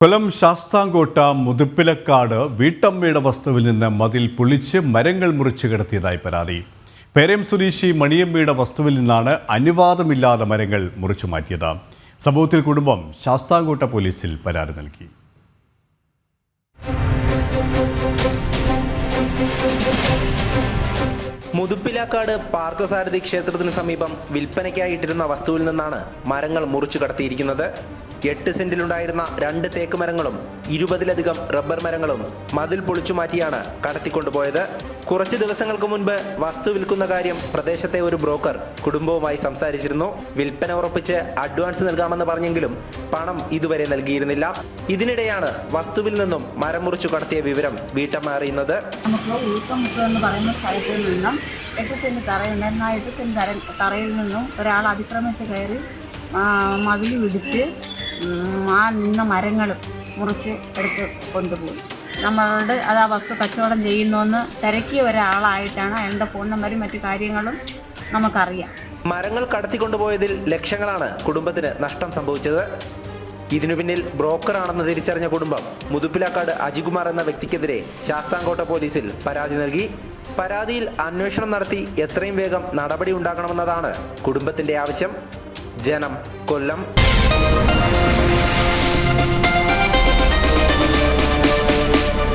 കൊല്ലം ശാസ്താംകോട്ട മുതുപ്പിലക്കാട് വീട്ടമ്മയുടെ വസ്തുവിൽ നിന്ന് മതിൽ പൊളിച്ച് മരങ്ങൾ മുറിച്ച് കിടത്തിയതായി പരാതി. പേരയം സ്വദേശി മണിയമ്മയുടെ വസ്തുവിൽ നിന്നാണ് അനുവാദമില്ലാതെ മരങ്ങൾ മുറിച്ചു മാറ്റിയത്. സംഭവത്തിൽ കുടുംബം ശാസ്താംകോട്ട പോലീസിൽ പരാതി നൽകി. മുതുപ്പിലാക്കാട് പാർത്ഥസാരഥി ക്ഷേത്രത്തിന് സമീപം വിൽപ്പനയ്ക്കായിട്ടിരുന്ന വസ്തുവിൽ നിന്നാണ് മരങ്ങൾ മുറിച്ചു കടത്തിയിരിക്കുന്നത്. എട്ട് സെന്റിലുണ്ടായിരുന്ന രണ്ട് തേക്ക് മരങ്ങളും ഇരുപതിലധികം റബ്ബർ മരങ്ങളും മതിൽ പൊളിച്ചു മാറ്റിയാണ് കടത്തിക്കൊണ്ടുപോയത്. കുറച്ച് ദിവസങ്ങൾക്ക് മുൻപ് വസ്തു വിൽക്കുന്ന കാര്യം പ്രദേശത്തെ ഒരു ബ്രോക്കർ കുടുംബവുമായി സംസാരിച്ചിരുന്നു. വിൽപ്പന ഉറപ്പിച്ച് അഡ്വാൻസ് നൽകാമെന്ന് പറഞ്ഞെങ്കിലും പണം ഇതുവരെ നൽകിയിരുന്നില്ല. ഇതിനിടെയാണ് വസ്തുവിൽ നിന്നും മരം മുറിച്ചു കടത്തിയ വിവരം വീട്ടമ്മ അറിയുന്നത്. എട്ട് സെന്റ് തറയുണ്ടായിരുന്നു എട്ട് സെന്റ് തറയിൽ നിന്നും ഒരാൾ അതിക്രമിച്ച് കയറി മതിൽ പിടിച്ച് ഉം, ആ നിന്ന മരങ്ങൾ മുറിച്ച് എടുത്ത് കൊണ്ടുപോയി. നമ്മളോട് അത് ആ വസ്തു കച്ചവടം ചെയ്യുന്നുവെന്ന് തിരക്കിയ ഒരാളായിട്ടാണ് അയാളുടെ ഫോൺ നമ്പരും മറ്റു കാര്യങ്ങളും നമുക്കറിയാം. മരങ്ങൾ കടത്തിക്കൊണ്ടുപോയതിൽ ലക്ഷങ്ങളാണ് കുടുംബത്തിന് നഷ്ടം സംഭവിച്ചത്. ഇതിനു പിന്നിൽ ബ്രോക്കറാണെന്ന് തിരിച്ചറിഞ്ഞ കുടുംബം മുതുപ്പിലാക്കാട് അജികുമാർ എന്ന വ്യക്തിക്കെതിരെ ശാസ്താംകോട്ട പോലീസിൽ പരാതി നൽകി. പരാതിയിൽ അന്വേഷണം നടത്തി എത്രയും വേഗം നടപടി ഉണ്ടാക്കണമെന്നതാണ് കുടുംബത്തിന്റെ ആവശ്യം. ജനം കൊല്ലം